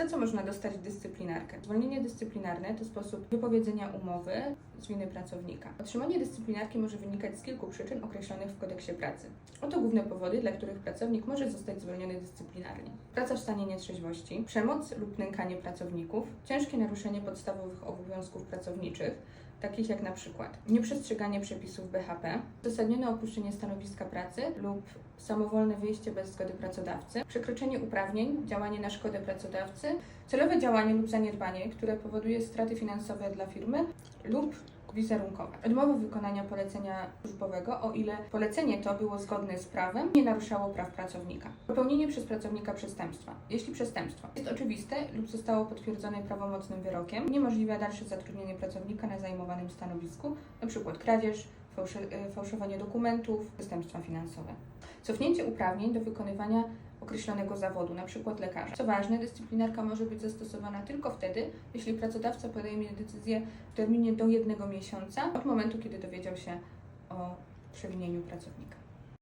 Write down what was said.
Za co można dostać dyscyplinarkę? Zwolnienie dyscyplinarne to sposób wypowiedzenia umowy z winy pracownika. Otrzymanie dyscyplinarki może wynikać z kilku przyczyn określonych w kodeksie pracy. Oto główne powody, dla których pracownik może zostać zwolniony dyscyplinarnie. Praca w stanie nietrzeźwości, przemoc lub nękanie pracowników, ciężkie naruszenie podstawowych obowiązków pracowniczych, takich jak na przykład nieprzestrzeganie przepisów BHP, uzasadnione opuszczenie stanowiska pracy lub samowolne wyjście bez zgody pracodawcy, przekroczenie uprawnień, działanie na szkodę pracodawcy, celowe działanie lub zaniedbanie, które powoduje straty finansowe dla firmy lub wizerunkowe. Odmowa wykonania polecenia służbowego, o ile polecenie to było zgodne z prawem, nie naruszało praw pracownika. Popełnienie przez pracownika przestępstwa. Jeśli przestępstwo jest oczywiste lub zostało potwierdzone prawomocnym wyrokiem, niemożliwe dalsze zatrudnienie pracownika na zajmowanym stanowisku, np. kradzież, fałszy- e, fałszowanie dokumentów, przestępstwa finansowe. Cofnięcie uprawnień do wykonywania określonego zawodu, np. lekarza. Co ważne, dyscyplinarka może być zastosowana tylko wtedy, jeśli pracodawca podejmie decyzję w terminie do jednego miesiąca od momentu, kiedy dowiedział się o przewinieniu pracownika.